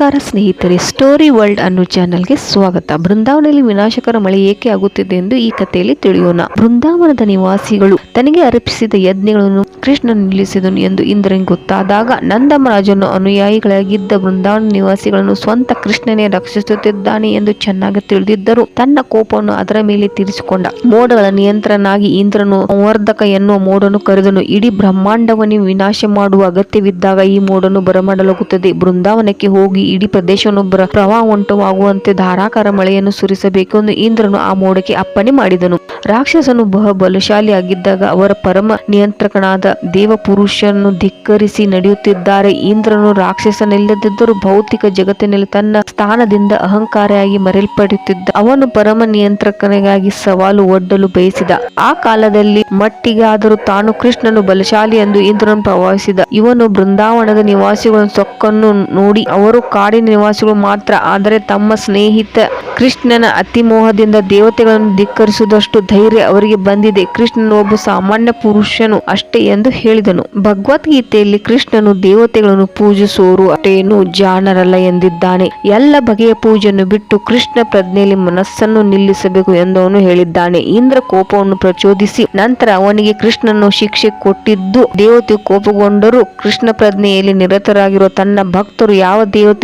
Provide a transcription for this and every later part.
ನಮಸ್ಕಾರ ಸ್ನೇಹಿತರೆ story world ಅನ್ನೋ ಚಾನೆಲ್ಗೆ ಸ್ವಾಗತ. ಬೃಂದಾವನದಲ್ಲಿ ವಿನಾಶಕರ ಮಳೆ ಏಕೆ ಆಗುತ್ತಿದೆ ಎಂದು ಈ ಕಥೆಯಲ್ಲಿ ತಿಳಿಯೋಣ. ಬೃಂದಾವನದ ನಿವಾಸಿಗಳು ತನಗೆ ಅರ್ಪಿಸಿದ ಯಜ್ಞಗಳನ್ನು ಕೃಷ್ಣ ನಿಲ್ಲಿಸಿದನು ಎಂದು ಇಂದ್ರನಿಗೆ ಗೊತ್ತಾದಾಗ ನಂದಮರಾಜನು ಅನುಯಾಯಿಗಳಾಗಿದ್ದ ಬೃಂದಾವನ ನಿವಾಸಿಗಳನ್ನು ಸ್ವಂತ ಕೃಷ್ಣನೇ ರಕ್ಷಿಸುತ್ತಿದ್ದಾನೆ ಎಂದು ಚೆನ್ನಾಗಿ ತಿಳಿದಿದ್ದರು ತನ್ನ ಕೋಪವನ್ನು ಅದರ ಮೇಲೆ ತೀರಿಸಿಕೊಂಡ. ಮೋಡಗಳ ನಿಯಂತ್ರನಾಗಿ ಇಂದ್ರನು ಸಂವರ್ಧಕ ಎನ್ನುವ ಮೋಡನ್ನು ಕರೆದನು. ಇಡೀ ಬ್ರಹ್ಮಾಂಡವನ್ನು ವಿನಾಶ ಮಾಡುವ ಅಗತ್ಯವಿದ್ದಾಗ ಈ ಮೋಡನ್ನು ಬರಮಾಡಲಾಗುತ್ತದೆ. ಬೃಂದಾವನಕ್ಕೆ ಹೋಗಿ ಇಡೀ ಪ್ರದೇಶವನ್ನು ಪ್ರವಾಹ ಉಂಟುವಾಗುವಂತೆ ಧಾರಾಕಾರ ಮಳೆಯನ್ನು ಸುರಿಸಬೇಕು ಎಂದು ಇಂದ್ರನು ಆ ಮೋಡಕ್ಕೆ ಅಪ್ಪಣೆ ಮಾಡಿದನು. ರಾಕ್ಷಸನು ಬಹ ಬಲಶಾಲಿಯಾಗಿದ್ದಾಗ ಅವರ ಪರಮ ನಿಯಂತ್ರಕನಾದ ದೇವ ಪುರುಷನನ್ನು ಧಿಕ್ಕರಿಸಿ ನಡೆಯುತ್ತಿದ್ದಾರೆ. ಇಂದ್ರನು ರಾಕ್ಷಸನಿಲ್ಲದಿದ್ದರೂ ಭೌತಿಕ ಜಗತ್ತಿನಲ್ಲಿ ತನ್ನ ಸ್ಥಾನದಿಂದ ಅಹಂಕಾರಿಯಾಗಿ ಮರೆಯಲ್ಪಡುತ್ತಿದ್ದ ಅವನು ಪರಮ ನಿಯಂತ್ರಕನಿಗಾಗಿ ಸವಾಲು ಒಡ್ಡಲು ಬಯಸಿದ. ಆ ಕಾಲದಲ್ಲಿ ಮಟ್ಟಿಗಾದರೂ ತಾನು ಕೃಷ್ಣನು ಬಲಶಾಲಿ ಎಂದು ಇಂದ್ರನು ಪ್ರವಾಹಿಸಿದ ಇವನು ಬೃಂದಾವನದ ನಿವಾಸಿಗಳ ಸೊಕ್ಕನ್ನು ನೋಡಿ ಅವರು ಕಾಡಿನ ನಿವಾಸಿಗಳು ಮಾತ್ರ, ಆದರೆ ತಮ್ಮ ಸ್ನೇಹಿತ ಕೃಷ್ಣನ ಅತಿಮೋಹದಿಂದ ದೇವತೆಗಳನ್ನು ಧಿಕ್ಕರಿಸುವುದಷ್ಟು ಧೈರ್ಯ ಅವರಿಗೆ ಬಂದಿದೆ. ಕೃಷ್ಣನು ಒಬ್ಬ ಸಾಮಾನ್ಯ ಪುರುಷನು ಅಷ್ಟೇ ಎಂದು ಹೇಳಿದನು. ಭಗವದ್ಗೀತೆಯಲ್ಲಿ ಕೃಷ್ಣನು ದೇವತೆಗಳನ್ನು ಪೂಜಿಸುವರು ಅಷ್ಟೇನು ಜಾಣರಲ್ಲ ಎಂದಿದ್ದಾನೆ. ಎಲ್ಲ ಬಗೆಯ ಪೂಜೆಯನ್ನು ಬಿಟ್ಟು ಕೃಷ್ಣ ಪ್ರಜ್ಞೆಯಲ್ಲಿ ಮನಸ್ಸನ್ನು ನಿಲ್ಲಿಸಬೇಕು ಎಂದು ಹೇಳಿದ್ದಾನೆ. ಇಂದ್ರ ಕೋಪವನ್ನು ಪ್ರಚೋದಿಸಿ ನಂತರ ಅವನಿಗೆ ಕೃಷ್ಣನು ಶಿಕ್ಷೆ ಕೊಟ್ಟಿದ್ದು, ದೇವತೆ ಕೋಪಗೊಂಡರೂ ಕೃಷ್ಣ ಪ್ರಜ್ಞೆಯಲ್ಲಿ ನಿರತರಾಗಿರುವ ತನ್ನ ಭಕ್ತರು ಯಾವ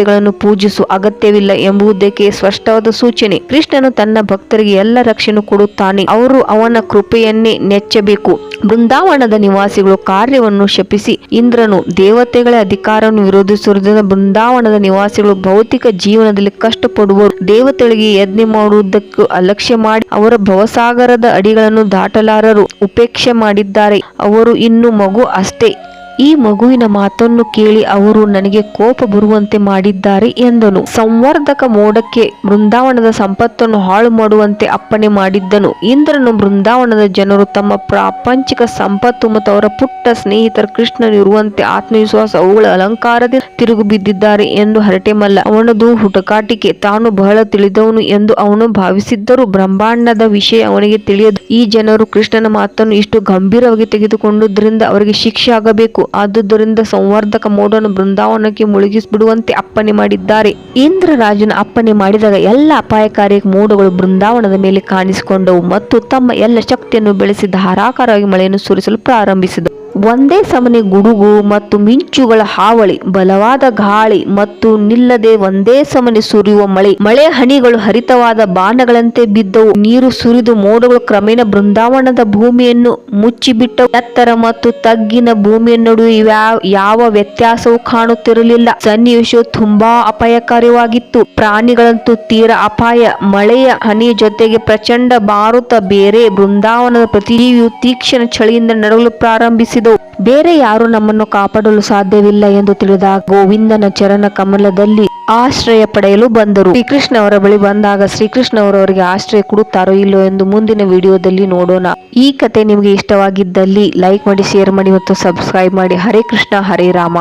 ದೇವತೆಗಳನ್ನು ಪೂಜಿಸುವ ಅಗತ್ಯವಿಲ್ಲ ಎಂಬುದಕ್ಕೆ ಸ್ಪಷ್ಟವಾದ ಸೂಚನೆ. ಕೃಷ್ಣನು ತನ್ನ ಭಕ್ತರಿಗೆ ಎಲ್ಲ ರಕ್ಷಣೆ ಕೊಡುತ್ತಾನೆ. ಅವರು ಅವನ ಕೃಪೆಯನ್ನೇ ನೆಚ್ಚಬೇಕು. ಬೃಂದಾವನದ ನಿವಾಸಿಗಳು ಕಾರ್ಯವನ್ನು ಶಪಿಸಿ, ಇಂದ್ರನು ದೇವತೆಗಳ ಅಧಿಕಾರವನ್ನು ವಿರೋಧಿಸುವುದರಿಂದ ಬೃಂದಾವನದ ನಿವಾಸಿಗಳು ಭೌತಿಕ ಜೀವನದಲ್ಲಿ ಕಷ್ಟಪಡುವರು. ದೇವತೆಗಳಿಗೆ ಯಜ್ಞ ಮಾಡುವುದಕ್ಕೂ ಅಲಕ್ಷ್ಯ ಮಾಡಿ, ಅವರ ಭವಸಾಗರದ ಅಡಿಗಳನ್ನು ದಾಟಲಾರರು. ಉಪೇಕ್ಷೆ ಮಾಡಿದ್ದಾರೆ. ಅವರು ಇನ್ನು ಮಗು ಅಷ್ಟೇ. ಈ ಮಗುವಿನ ಮಾತನ್ನು ಕೇಳಿ ಅವರು ನನಗೆ ಕೋಪ ಬರುವಂತೆ ಮಾಡಿದ್ದಾರೆ ಎಂದನು. ಸಂವರ್ಧಕ ಮೋಡಕ್ಕೆ ಬೃಂದಾವನದ ಸಂಪತ್ತನ್ನು ಹಾಳು ಮಾಡುವಂತೆ ಅಪ್ಪಣೆ ಮಾಡಿದ್ದನು. ಇಂದ್ರನು ಬೃಂದಾವನದ ಜನರು ತಮ್ಮ ಪ್ರಾಪಂಚಿಕ ಸಂಪತ್ತು ಮತ್ತು ಅವರ ಪುಟ್ಟ ಸ್ನೇಹಿತರ ಕೃಷ್ಣನಿರುವಂತೆ ಆತ್ಮವಿಶ್ವಾಸ ಅವುಗಳ ಅಲಂಕಾರದಿಂದ ತಿರುಗು ಬಿದ್ದಿದ್ದಾರೆ ಎಂದು ಹರಟೆ ಮಲ್ಲ ಅವನದು ಹುಡುಕಾಟಿಕೆ ತಾನು ಬಹಳ ತಿಳಿದವನು ಎಂದು ಅವನು ಭಾವಿಸಿದ್ದರೂ. ಬ್ರಹ್ಮಾಂಡದ ವಿಷಯ ಅವನಿಗೆ ತಿಳಿಯದು. ಈ ಜನರು ಕೃಷ್ಣನ ಮಾತನ್ನು ಇಷ್ಟು ಗಂಭೀರವಾಗಿ ತೆಗೆದುಕೊಂಡುದರಿಂದ ಅವರಿಗೆ ಶಿಕ್ಷೆ ಆಗಬೇಕು. ಆದುದರಿಂದ ಸಂವರ್ಧಕ ಮೋಡನು ಬೃಂದಾವನಕ್ಕೆ ಮುಳುಗಿಸಿಬಿಡುವಂತೆ ಅಪ್ಪಣೆ ಮಾಡಿದ್ದಾರೆ. ಇಂದ್ರ ರಾಜನ ಅಪ್ಪಣೆ ಮಾಡಿದಾಗ ಎಲ್ಲ ಅಪಾಯಕಾರಿ ಮೋಡಗಳು ಬೃಂದಾವನದ ಮೇಲೆ ಕಾಣಿಸಿಕೊಂಡವು ಮತ್ತು ತಮ್ಮ ಎಲ್ಲ ಶಕ್ತಿಯನ್ನು ಬೆಳೆಸಿ ಧಾರಾಕಾರವಾಗಿ ಮಳೆಯನ್ನು ಸುರಿಸಲು ಪ್ರಾರಂಭಿಸಿದವು ಒಂದೇ ಸಮನೆ ಗುಡುಗು ಮತ್ತು ಮಿಂಚುಗಳ ಹಾವಳಿ, ಬಲವಾದ ಗಾಳಿ ಮತ್ತು ನಿಲ್ಲದೆ ಒಂದೇ ಸಮನೆ ಸುರಿಯುವ ಮಳೆ. ಮಳೆ ಹನಿಗಳು ಹರಿತವಾದ ಬಾಣಗಳಂತೆ ಬಿದ್ದವು. ನೀರು ಸುರಿದು ಮೋಡಗಳು ಕ್ರಮೇಣ ಬೃಂದಾವನದ ಭೂಮಿಯನ್ನು ಮುಚ್ಚಿಬಿಟ್ಟವು. ಎತ್ತರ ಮತ್ತು ತಗ್ಗಿನ ಭೂಮಿಯ ನಡುವೆ ಯಾವ ವ್ಯತ್ಯಾಸವೂ ಕಾಣುತ್ತಿರಲಿಲ್ಲ. ಸನ್ನಿವೇಶವು ತುಂಬಾ ಅಪಾಯಕಾರಿಯಾಗಿತ್ತು. ಪ್ರಾಣಿಗಳಂತೂ ತೀರ ಅಪಾಯ. ಮಳೆಯ ಹನಿ ಜೊತೆಗೆ ಪ್ರಚಂಡ ಭಾರತ ಬೇರೆ ಬೃಂದಾವನದ ಪ್ರತಿಯೂ ತೀಕ್ಷ್ಣ ಚಳಿಯಿಂದ ನಡಗಲು ಬೇರೆ ಯಾರು ನಮ್ಮನ್ನು ಕಾಪಾಡಲು ಸಾಧ್ಯವಿಲ್ಲ ಎಂದು ತಿಳಿದ ಗೋವಿಂದನ ಚರಣ ಕಮಲದಲ್ಲಿ ಆಶ್ರಯ ಪಡೆಯಲು ಬಂದರು. ಶ್ರೀಕೃಷ್ಣ ಅವರ ಬಳಿ ಬಂದಾಗ ಶ್ರೀಕೃಷ್ಣ ಅವರು ಅವರಿಗೆ ಆಶ್ರಯ ಕೊಡುತ್ತಾರೋ ಇಲ್ಲೋ ಎಂದು ಮುಂದಿನ ವಿಡಿಯೋದಲ್ಲಿ ನೋಡೋಣ. ಈ ಕತೆ ನಿಮಗೆ ಇಷ್ಟವಾಗಿದ್ದಲ್ಲಿ ಲೈಕ್ ಮಾಡಿ, ಶೇರ್ ಮಾಡಿ ಮತ್ತು ಸಬ್ಸ್ಕ್ರೈಬ್ ಮಾಡಿ. ಹರೇ ಕೃಷ್ಣ, ಹರೇ ರಾಮ.